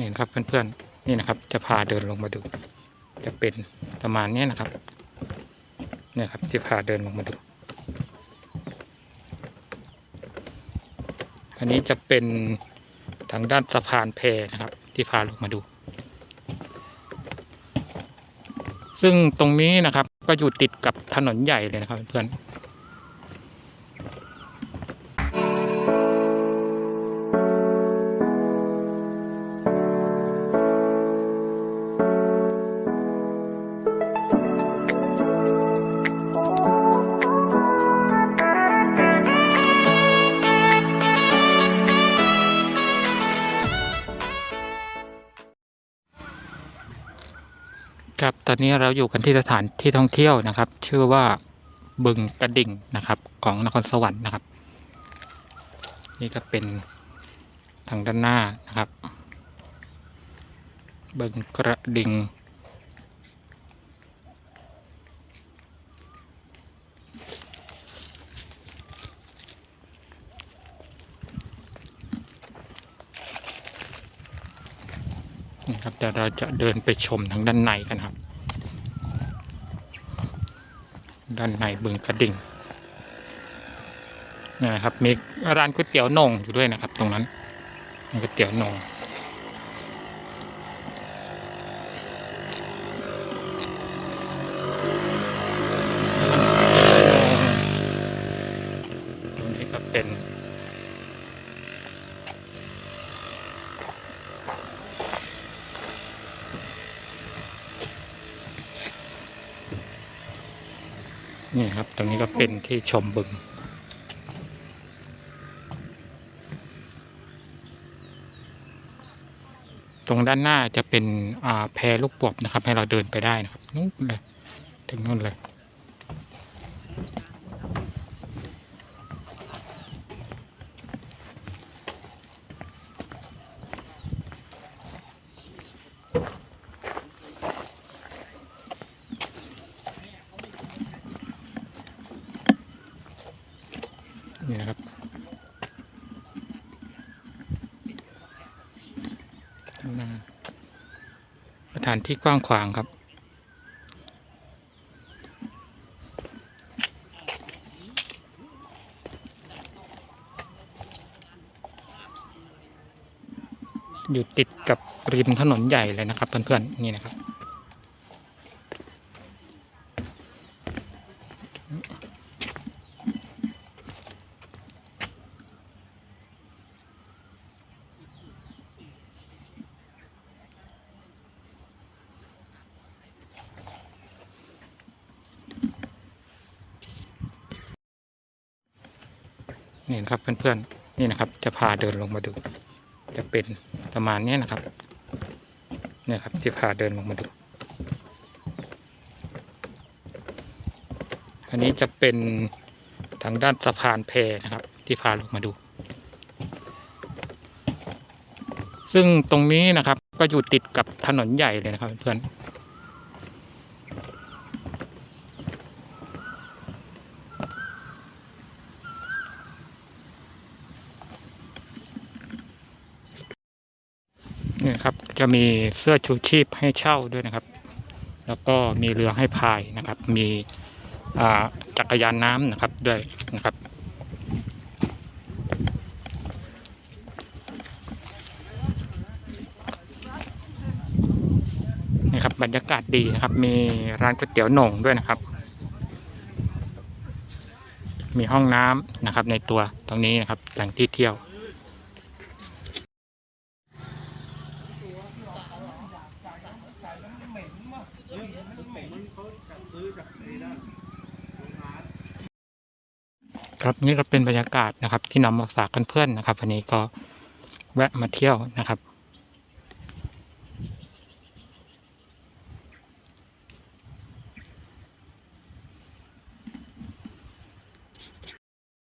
นี่นะครับเพื่อนๆนี่นะครับ จะพาเดินลงมาดู จะเป็นประมาณนี้นะครับ เนี่ยครับที่พาเดินลงมาดู อันนี้จะเป็นทางด้านสะพานแพนะครับ ที่พาลงมาดู ซึ่งตรงนี้นะครับ ก็อยู่ติดกับถนนใหญ่เลยนะครับเพื่อนๆ ครับตอนนี้เราอยู่กันที่สถานที่ท่องเที่ยวนะครับ ชื่อว่าบึงกระดิ่งนะครับ ของนครสวรรค์นะครับ นี่ก็เป็นทางด้านหน้านะครับ บึงกระดิ่ง นี่ครับเดี๋ยวเราจะเดินไปชมทางด้านในกันครับ ด้านในบึงกระดิ่งนะครับมีร้านก๋วยเตี๋ยวหนงอยู่ด้วยนะครับ ตรงนั้นก๋วยเตี๋ยวหนงตรงนี้ก็เป็น นี่ครับ ตรงนี้ก็เป็นที่ชมบึง ตรงด้านหน้าจะเป็นแพลูกปวบนะครับ ให้เราเดินไปได้นะครับนู่นเลยถึงนู่นเลย นี่นะครับ ข้างห นาสถานที่กว้างขวางครับ อยู่ติดกับริมถนนใหญ่เลยนะครับเพื่อนๆนี่นะครับ นี่นะครับเพื่อนๆนี่นะครับ จะพาเดินลงมาดู จะเป็นประมาณนี้นะครับ เนี่ยครับที่พาเดินลงมาดู อันนี้จะเป็นทางด้านสะพานแพนะครับ ที่พาลงมาดู ซึ่งตรงนี้นะครับ ก็อยู่ติดกับถนนใหญ่เลยนะครับ เพื่อนๆ นี่ครับจะมีเสื้อชูชีพให้เช่าด้วยนะครับ แล้วก็มีเรือให้พายนะครับ มีจักรยานน้ำนะครับด้วยนะครับนี่ครับบรรยากาศดีนะครับ มีร้านก๋วยเตี๋ยวโหน่งด้วยนะครับ มีห้องน้ำนะครับในตัวตรงนี้นะครับแหล่งที่เที่ยว ครับนี่ก็เป็นบรรยากาศนะครับ ที่นำมาฝากกันเพื่อนนะครับวันนี้ก็แวะมาเที่ยวนะครับ